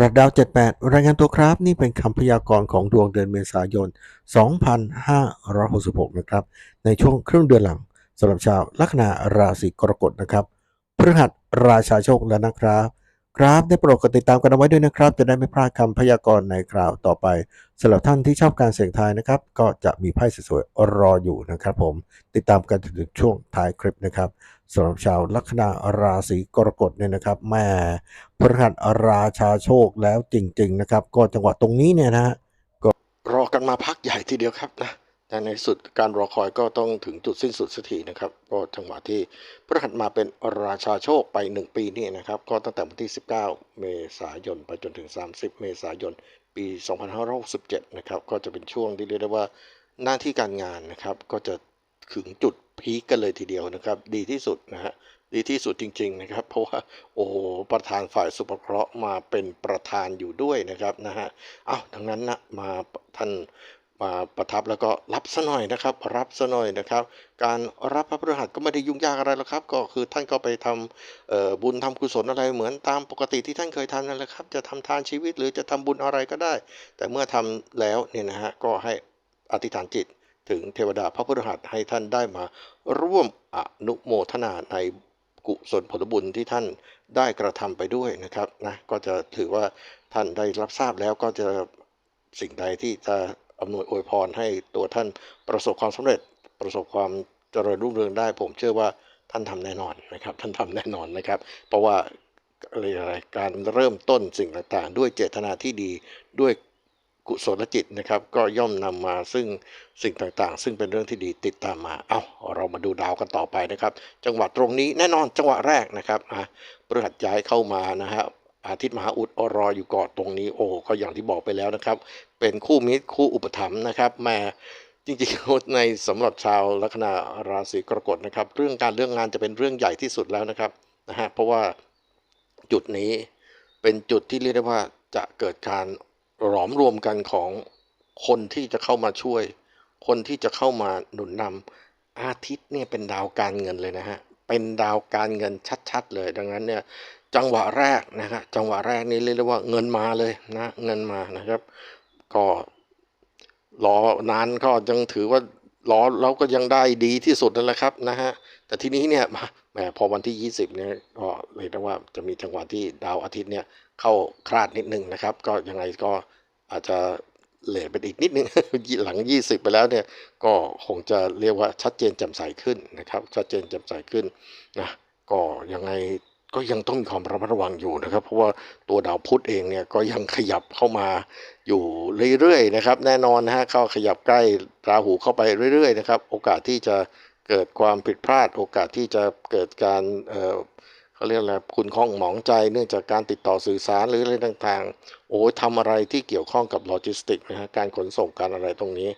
ระดาว 78 รายงานตัวครับ นี่เป็นคำพยากรณ์ของดวงเดือนเมษายน 2566 นะครับ ในช่วงครึ่งเดือนหลังสำหรับชาวลัคนาราศีกรกฎนะครับพฤหัสราชาโชคแล้วนะครับ ครับได้โปรดกดติดตามกันเอาไว้ด้วยนะครับ จะได้ไม่พลาดคำพยากรณ์ในคราวต่อไปสำหรับท่านที่ชอบการเสี่ยงทายนะครับ ก็จะมีไพ่สวยๆรออยู่นะครับ ผมติดตามกันจนถึงช่วงท้ายคลิปนะครับ สำหรับชาวลัคนาราศีกรกฎเนี่ยนะครับแม่พฤหัสราชาโชคแล้วจริง ๆ นะครับ ก็จังหวะตรงนี้เนี่ยนะก็รอกันมาพักใหญ่ทีเดียวครับนะแต่ในสุดการรอคอยก็ต้องถึงจุดสิ้นสุดสักทีนะครับก็จังหวะที่พฤหัสมาเป็นราชาโชคไป 1 ปีนี่นะครับ ก็ตั้งแต่วันที่ 19 เมษายน ไปจนถึง 30 เมษายน ปี 2567 นะครับ ก็จะเป็นช่วงที่เรียกได้ว่าหน้าที่การงานนะครับ ก็จะ ถึงจุดพีคกันเลยทีเดียวนะครับ ดีที่สุดนะฮะดีที่สุดจริง ๆนะครับ เพราะว่าโอ้โหประธานฝ่ายสุปเคราะห์มาเป็นประธานอยู่ด้วยนะครับนะฮะเอ้าดังนั้นนะมาท่านมาประทับแล้วก็รับซะหน่อยนะครับ รับซะหน่อยนะครับ การรับพระพฤหัสก็ไม่ได้ยุ่งยากอะไรหรอกครับ ก็คือท่านก็ไปทำบุญทำกุศลอะไรเหมือนตามปกติที่ท่านเคยทำนั่นแหละครับ จะทำทานชีวิตหรือจะทำบุญอะไรก็ได้ แต่เมื่อทำแล้วเนี่ยนะฮะก็ให้อธิษฐานจิต ถึงเทวดาพระพฤหัสให้ท่านได้มาร่วมอนุโมทนาในกุศลผลบุญที่ท่านได้กระทำไปด้วยนะครับนะก็จะถือว่าท่านได้รับทราบแล้วก็จะสิ่งใดที่จะอำนวยอวยพรให้ตัวท่านประสบความสำเร็จประสบความเจริญรุ่งเรืองได้ ผมเชื่อว่าท่านทำแน่นอนนะครับ ท่านทำแน่นอนนะครับ เพราะว่าอะไรอะไรการเริ่มต้นสิ่งต่างๆ ด้วยเจตนาที่ดีด้วย กุศลจิตนะครับ ก็ย่อมนำมาซึ่งสิ่งต่างๆ ซึ่งเป็นเรื่องที่ดีติดตามมา เอาเรามาดูดาวกันต่อไปนะครับ จังหวะตรงนี้แน่นอนจังหวะแรกนะครับอะพฤหัสย้ายเข้ามานะฮะอาทิตย์มหาอุดรออยู่เกาะตรงนี้โอ้ก็อย่างที่บอกไปแล้วนะครับ เป็นคู่มิตรคู่อุปถัมภ์นะครับแม่จริงๆในสำหรับชาวลัคนาราศีกรกฎนะครับ เรื่องการเรื่องงานจะเป็นเรื่องใหญ่ที่สุดแล้วนะครับนะฮะเพราะว่าจุดนี้เป็นจุดที่เรียกได้ว่าจะเกิดการ หลอมรวมกันของคนที่จะเข้ามาช่วย คนที่จะเข้ามาหนุนนำอาทิตย์เนี่ยเป็นดาวการเงินเลยนะฮะเป็นดาวการเงินชัด ๆ เลย ดังนั้นเนี่ยจังหวะแรกนะฮะจังหวะแรกนี้เรียกได้ว่าเงินมาเลยนะเงินมานะครับ ก็รอนานก็ยังถือว่ารอแล้วก็ยังได้ดีที่สุดนั่นแหละครับนะฮะแต่ทีนี้เนี่ยมาแหมพอวันที่ 20เนี่ยก็เลยนะว่าจะมีจังหวะที่ดาวอาทิตย์เนี่ย เข้าคลาดนิดนึงนะครับ ก็ยังไงก็อาจจะเลทไปอีกนิดนึงหลัง 20 ไปแล้วเนี่ยก็คงจะเรียกว่าชัดเจนแจ่มใสขึ้นนะครับ ชัดเจนแจ่มใสขึ้นนะก็ยังไงก็ยังต้องมีความระมัดระวังอยู่นะครับ เพราะว่าตัวดาวพุธเองเนี่ยก็ยังขยับเข้ามาอยู่เรื่อยๆนะครับ แน่นอนนะฮะเข้าขยับใกล้ราหูเข้าไปเรื่อยๆนะครับ โอกาสที่จะเกิดความผิดพลาด โอกาสที่จะเกิดการ เขาเรียกอะไรคุณข้องหมองใจเนื่องจากการติดต่อสื่อสารหรืออะไรต่างๆ โอ้ยทำอะไรที่เกี่ยวข้องกับโลจิสติกนะฮะการขนส่งการอะไรตรงนี้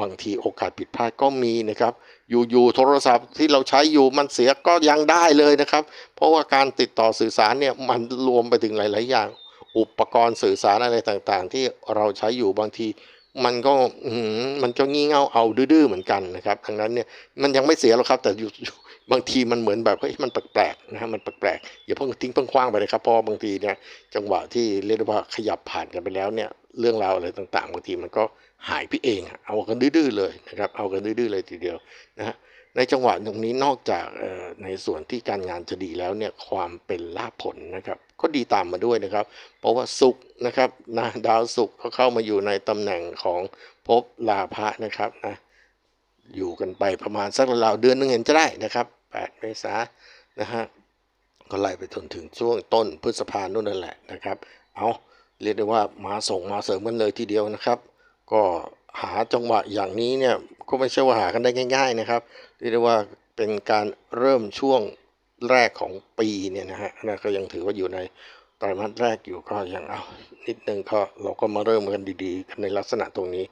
บางทีโอกาสผิดพลาดก็มีนะครับ อยู่ๆโทรศัพท์ที่เราใช้อยู่มันเสียก็ยังได้เลยนะครับ เพราะว่าการติดต่อสื่อสารเนี่ยมันรวมไปถึงหลาย ๆ อย่าง อุปกรณ์สื่อสารอะไรต่างๆ ที่เราใช้อยู่บางทีมันก็มันก็งี่เง่าเอาดื้อเหมือนกันนะครับดังนั้นเนี่ยมันยังไม่เสียหรอกครับ แต่อยู่ บางทีมันเหมือนแบบเฮ้ยมันแปลกๆนะฮะมันแปลกๆอย่าเพิ่งทิ้งเพิ่งคว้างไปเลยครับเพราะว่าบางทีเนี่ยจังหวะที่เรียกว่าขยับผ่านกันไปแล้วเนี่ยเรื่องราวอะไรต่างๆบางทีมันก็หายไปเองเอากันดื้อๆเลยนะครับเอากันดื้อๆเลยทีเดียวนะฮะในจังหวะตรงนี้นอกจากในส่วนที่การงานจะดีแล้วเนี่ยความเป็นลาภผลนะครับก็ดีตามมาด้วยนะครับ เพราะว่าสุขนะครับนะดาวสุขเขาเข้ามาอยู่ในตำแหน่งของภพลาภะนะครับนะอยู่กันไปประมาณสักราวเดือนหนึงเห็นจะได้นะครับ 8 เมษายนนะฮะก็ไล่ไปจนถึงช่วงต้นพฤษภานู่นนั่นแหละนะครับ เอาเรียกได้ว่ามาส่งมาเสริมกันเลยทีเดียวนะครับ ก็หาจังหวะอย่างนี้เนี่ยก็ไม่ใช่ว่าหากันได้ง่าย ๆนะครับ เรียกได้ว่าเป็นการเริ่มช่วงแรกของปีเนี่ยนะฮะนะก็ยังถือว่าอยู่ในไตรมาสแรกอยู่ก็ยังเอานิดนึงก็เราก็มาเริ่มกันดีๆกันในลักษณะตรงนี้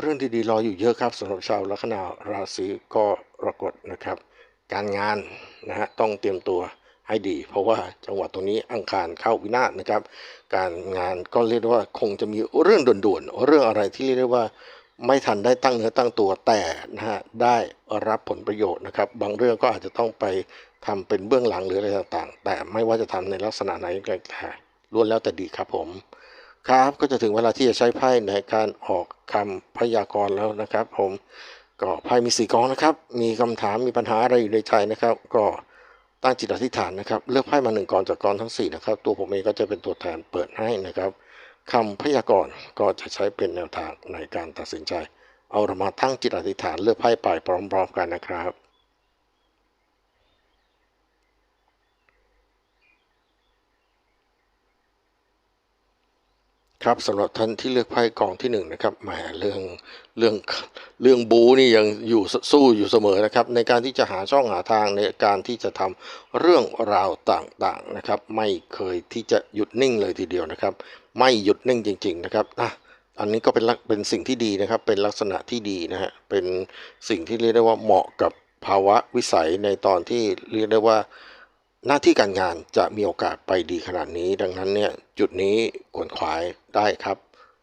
เรื่องดีๆรออยู่เยอะครับสำหรับชาวลัคนาราศีก็รกฎนะครับ การงานนะฮะต้องเตรียมตัวให้ดี เพราะว่าจังหวะตรงนี้อังคารเข้าวินาศนะครับ การงานก็เรียกได้ว่าคงจะมีเรื่องด่วนๆเรื่องอะไรที่เรียกได้ว่าไม่ทันได้ตั้งเนื้อตั้งตัวแต่นะฮะได้รับผลประโยชน์นะครับ บางเรื่องก็อาจจะต้องไปทำเป็นเบื้องหลังหรืออะไรต่างๆ แต่ไม่ว่าจะทำในลักษณะไหนก็แต่ล้วนแล้วแต่ดีครับผม ครับก็จะถึงเวลาที่จะใช้ไพ่ในการออกคำพยากรณ์แล้วนะครับ ผม ก็ไพ่มีสี่กองนะครับ มีคำถามมีปัญหาอะไรอยู่ในใจนะครับ ก็ตั้งจิตอธิษฐานนะครับ เลือกไพ่มาหนึ่งกองจากกองทั้งสี่นะครับ ตัวผมเองก็จะเป็นตัวแทนเปิดให้นะครับคำพยากรณ์ก็จะใช้เป็นแนวทางในการตัดสินใจ เอาเรามาตั้งจิตอธิษฐานเลือกไพ่ไปพร้อม ๆ กันนะครับ ครับสำหรับท่านที่เลือกไพ่กองที่หนึ่งนะครับแหมเรื่องเรื่องเรื่องบูนี่ยังอยู่สู้อยู่เสมอนะครับ ในการที่จะหาช่องหาทางในการที่จะทำเรื่องราวต่างๆนะครับ ไม่เคยที่จะหยุดนิ่งเลยทีเดียวนะครับ ไม่หยุดนิ่งจริง ๆ นะครับอะอันนี้ก็เป็นเป็นสิ่งที่ดีนะครับ เป็นลักษณะที่ดีนะฮะเป็นสิ่งที่เรียกได้ว่าเหมาะกับภาวะวิสัยในตอนที่เรียกได้ว่า หน้าที่การงานจะมีโอกาสไปดีขนาดนี้ ดังนั้นเนี่ยจุดนี้ขวนขวายได้ครับ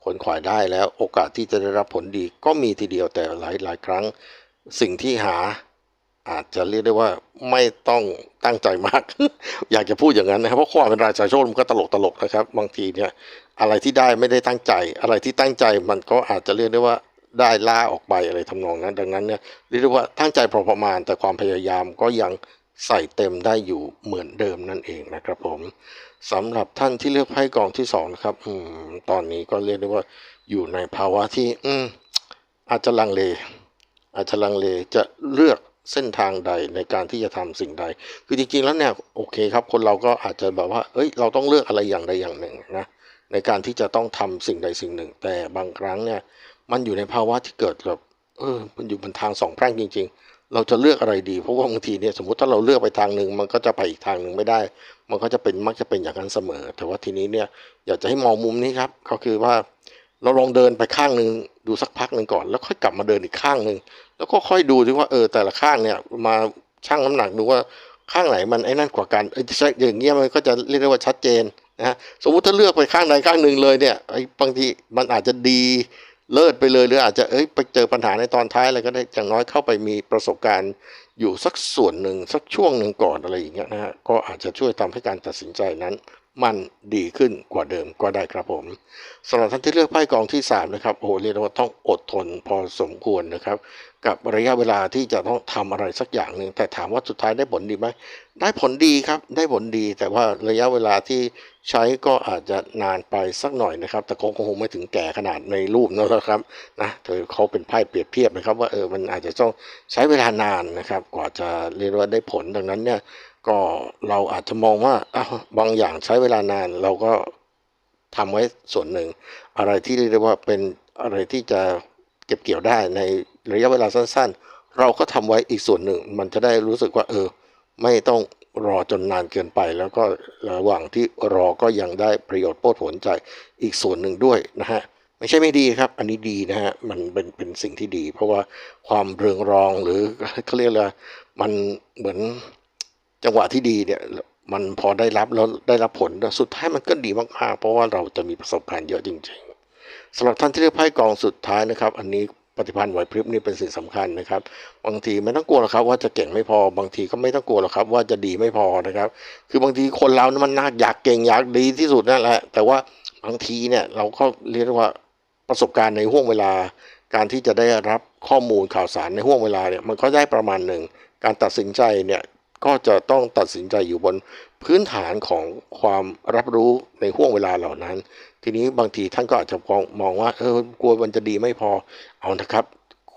ขวนขวายได้แล้วโอกาสที่จะได้รับผลดีก็มีทีเดียวแต่หลายหลายครั้ง สิ่งที่หาอาจจะเรียกได้ว่าไม่ต้องตั้งใจมาก อยากจะพูดอย่างนั้นนะครับ เพราะความเป็นราชาโชคมันก็ตลกตลกนะครับ บางทีเนี่ยอะไรที่ได้ไม่ได้ตั้งใจ อะไรที่ตั้งใจมันก็อาจจะเรียกได้ว่าได้ล่าออกไปอะไรทำนองนั้น ดังนั้นเนี่ยเรียกได้ว่าตั้งใจพอประมาณแต่ความพยายามก็ยัง ใส่เต็มได้อยู่เหมือนเดิมนั่นเองนะครับผมสำหรับท่านที่เลือกไพ่กองที่สองนะครับอืมตอนนี้ก็เรียกได้ว่าอยู่ในภาวะที่อืมอาจจะลังเล อาจจะลังเลจะเลือกเส้นทางใดในการที่จะทำสิ่งใด คือจริงๆแล้วเนี่ยโอเคครับคนเราก็อาจจะแบบว่าเอ้ยเราต้องเลือกอะไรอย่างใดอย่างหนึ่งนะในการที่จะต้องทำสิ่งใดสิ่งหนึ่ง แต่บางครั้งเนี่ยมันอยู่ในภาวะที่เกิดแบบเออมันอยู่บนทางสองแพร่งจริง ๆ เราจะเลือกอะไรดี เพราะว่าบางทีเนี่ยสมมติถ้าเราเลือกไปทางหนึ่งมันก็จะไปอีกทางหนึ่งไม่ได้ มันก็จะเป็นมักจะเป็นอย่างนั้นเสมอ แต่ว่าทีนี้เนี่ยอยากจะให้มองมุมนี้ครับก็คือว่าเราลองเดินไปข้างหนึ่งดูสักพักหนึ่งก่อน แล้วค่อยกลับมาเดินอีกข้างหนึ่งแล้วก็ค่อยดูที่ว่าเออแต่ละข้างเนี่ยมาชั่งน้ำหนักดูว่าข้างไหนมันไอ้นั่นกว่ากันเอออย่างเงี้ยมันก็จะเรียกได้ว่าชัดเจนนะฮะสมมุติถ้าเลือกไปข้างใดข้างหนึ่งเลยเนี่ยไอ้บางทีมันอาจจะดี เลิศไปเลย หรืออาจจะเอ้ยไปเจอปัญหาในตอนท้ายอะไรก็ได้อย่างน้อยเข้าไปมีประสบการณ์อยู่สักส่วนหนึ่งสักช่วงหนึ่งก่อนอะไรอย่างเงี้ยนะฮะก็อาจจะช่วยทำให้การตัดสินใจนั้น มันดีขึ้นกว่าเดิมก็ได้ครับผมสำหรับท่านที่เลือกไพ่กองที่สามนะครับ โอ้โหเรียกว่าต้องอดทนพอสมควรนะครับ กับระยะเวลาที่จะต้องทำอะไรสักอย่างหนึ่งแต่ถามว่าสุดท้ายได้ผลดีไหมได้ผลดีครับ ได้ผลดีแต่ว่าระยะเวลาที่ใช้ก็อาจจะนานไปสักหน่อยนะครับ แต่คงคงไม่ถึงแก่ขนาดในรูปนะครับนะเธอเขาเป็นไพ่เปรียบเทียบนะครับ ว่าเออมันอาจจะต้องใช้เวลานานนะครับ กว่าจะเรียกว่าได้ผลดังนั้นเนี่ย ก็เราอาจจะมองว่าบางอย่างใช้เวลานาน เราก็ทำไว้ส่วนหนึ่ง อะไรที่เรียกว่าเป็นอะไรที่จะเก็บเกี่ยวได้ในระยะเวลาสั้น ๆ เราก็ทำไว้อีกส่วนหนึ่ง มันจะได้รู้สึกว่า เออ ไม่ต้องรอจนนานเกินไป แล้วก็ระหว่างที่รอก็ยังได้ประโยชน์โปรผลใจอีกส่วนหนึ่งด้วยนะฮะไม่ใช่ไม่ดีครับ อันนี้ดีนะฮะ มันเป็นเป็นสิ่งที่ดี เพราะว่าความเรืองรองหรือเขาเรียกอะไรมันเหมือน จังหวะที่ดีเนี่ยมันพอได้รับแล้วได้รับผลสุดท้ายมันก็ดีมากๆ เพราะว่าเราจะมีประสบการณ์เยอะจริงๆสำหรับท่านที่เลือกไพ่กองสุดท้ายนะครับ อันนี้ปฏิพันธ์ไหวพริบนี่เป็นสิ่งสำคัญนะครับ บางทีไม่ต้องกลัวหรอกครับ ว่าจะเก่งไม่พอบางทีก็ไม่ต้องกลัวหรอกครับ ว่าจะดีไม่พอนะครับ คือบางทีคนเรานะมันน่าอยากเก่งอยากดีที่สุดนั่นแหละ แต่ว่าบางทีเนี่ยเราก็เรียกว่าประสบการณ์ในห่วงเวลา การที่จะได้รับข้อมูลข่าวสารในห่วงเวลาเนี่ยมันก็ได้ประมาณหนึ่งการตัดสินใจเนี่ย ก็จะต้องตัดสินใจอยู่บนพื้นฐานของความรับรู้ในห่วงเวลาเหล่านั้น ทีนี้บางทีท่านก็อาจจะมองว่าเออกลัวมันจะดีไม่พอเอานะครับ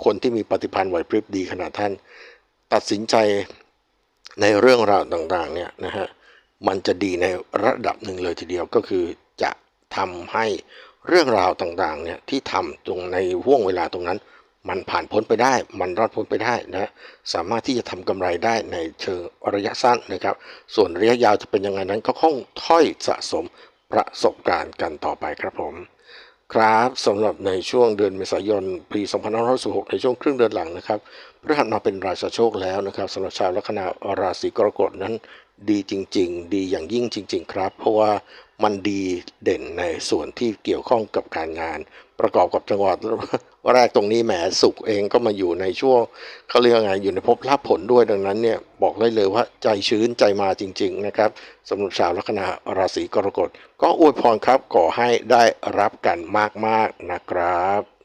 คนที่มีปฏิพันธ์ไหวพริบดีขนาดท่าน ตัดสินใจในเรื่องราวต่างๆเนี่ยนะฮะมันจะดีในระดับหนึ่งเลยทีเดียวก็คือจะทำให้เรื่องราวต่างๆเนี่ยที่ทำตรงในห่วงเวลาตรงนั้น มันผ่านพ้นไปได้ มันรอดพ้นไปได้นะสามารถที่จะทำกำไรได้ในเชิงระยะสั้นนะครับ ส่วนระยะยาวจะเป็นยังไงนั้นก็คงถ้อยสะสมประสบการณ์กันต่อไปครับผมครับสำหรับในช่วงเดือนเมษายนปี2566ในช่วงครึ่งเดือนหลังนะครับพฤหัสมาเป็นราชาโชคแล้วนะครับสำหรับชาวลัคนาราศีกรกฎนั้นดีจริง ๆ ดีอย่างยิ่งจริง ๆ ครับ เพราะว่า มันดีเด่นในส่วนที่เกี่ยวข้องกับการงาน ประกอบกับจังหวัดแรกตรงนี้แหมสุขเองก็มาอยู่ในช่วงเขาเรียกไงอยู่ในภพลาภผลด้วยดังนั้นเนี่ยบอกได้เลยว่าใจชื้นใจมาจริง ๆ นะครับสำหรับชาวลัคนาราศีกรกฎ ก็อวยพรครับขอให้ได้รับกันมากๆนะครับ